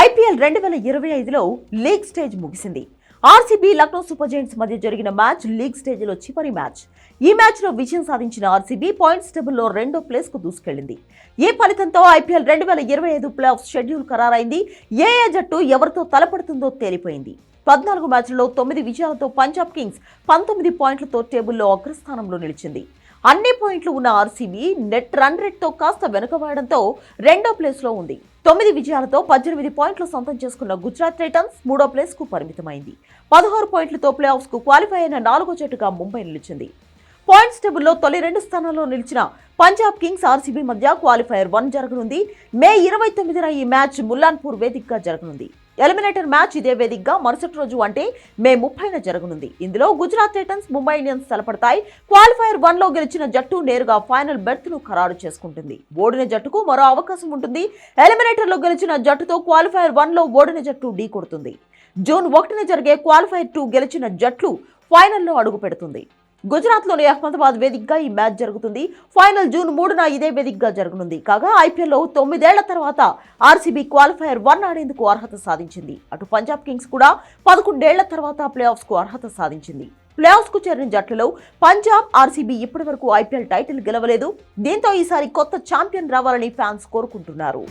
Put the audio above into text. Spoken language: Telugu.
ఐపీఎల్ రెండు వేల ఇరవై ఐదులో లీగ్ స్టేజ్ ముగిసింది. ఆర్సీబీ లక్నో సూపర్ జైంట్స్ మధ్య జరిగిన మ్యాచ్ లీగ్ స్టేజ్లో చివరి మ్యాచ్. ఈ మ్యాచ్లో విజయం సాధించిన ఆర్సీబీ పాయింట్స్ టేబుల్లో రెండో ప్లేస్కు దూసుకెళ్ళింది ఈ ఫలితంతో ఐపీఎల్ రెండు వేల ఇరవై ఐదు ప్లే ఆఫ్ షెడ్యూల్ ఖరారైంది? ఏ ఏ జట్టు ఎవరితో తలపడుతుందో తేలిపోయింది. పద్నాలుగు మ్యాచ్ల్లో తొమ్మిది విజయాలతో పంజాబ్ కింగ్స్ పంతొమ్మిది పాయింట్లతో టేబుల్లో అగ్రస్థానంలో నిలిచింది. అన్ని పాయింట్లు ఉన్న ఆర్సీబీ నెట్ రన్ రేట్తో కాస్త వెనుకబడడంతో రెండో ప్లేస్లో ఉంది. తొమ్మిది విజయాలతో పద్దెనిమిది పాయింట్లు సొంతం చేసుకున్న గుజరాత్ టైటన్స్ మూడో ప్లేస్కు పరిమితమైంది. పదహారు పాయింట్లతో ప్లే ఆఫ్స్కు క్వాలిఫై అయిన నాలుగో జట్టుగా ముంబై నిలిచింది. పాయింట్స్ టేబుల్లో తొలి రెండు స్థానాల్లో నిలిచిన పంజాబ్ కింగ్స్ ఆర్సీబీ మధ్య క్వాలిఫైర్ వన్ జరగనుంది. మే ఇరవై తొమ్మిదిన ఈ మ్యాచ్ ముల్లాన్పూర్ వేదికగా జరగనుంది. ఎలిమినేటర్ మ్యాచ్ ఇదే వేదికగా మరుసటి రోజు అంటే మే ముప్పైన జరగనుంది. ఇందులో గుజరాత్ టైటన్స్ ముంబై ఇండియన్స్ తలపడతాయి. క్వాలిఫైర్ వన్లో గెలిచిన జట్టు నేరుగా ఫైనల్ బెర్త్ను ఖరారు చేసుకుంటుంది. ఓడిన జట్టుకు మరో అవకాశం ఉంటుంది. ఎలిమినేటర్లో గెలిచిన జట్టుతో క్వాలిఫైర్ వన్లో ఓడిన జట్టు ఢీ కొడుతుంది. జూన్ ఒకటిన జరిగే క్వాలిఫైర్ టూ గెలిచిన జట్లు ఫైనల్లో అడుగు పెడుతుంది గుజరాత్లోని అహ్మదాబాద్ వేదికగా ఈ మ్యాచ్ జరుగుతుంది. ఫైనల్ జూన్ మూడున ఇదే వేదికగా జరగనుంది. కాగా ఐపీఎల్లో తొమ్మిదేళ్ళ తర్వాత ఆర్సీబీ క్వాలిఫైయర్ వన్ ఆడేందుకు అర్హత సాధించింది. అటు పంజాబ్ కింగ్స్ కూడా పదకొండేళ్ళ తర్వాత ప్లే ఆఫ్స్కు అర్హత సాధించింది. ప్లే ఆఫ్స్కు చేరిన జట్లలో పంజాబ్ ఆర్సీబీ ఇప్పటి వరకు ఐపీఎల్ టైటిల్ గెలవలేదు. దీంతో ఈసారి కొత్త ఛాంపియన్ రావాలని ఫ్యాన్స్ కోరుకుంటున్నారు.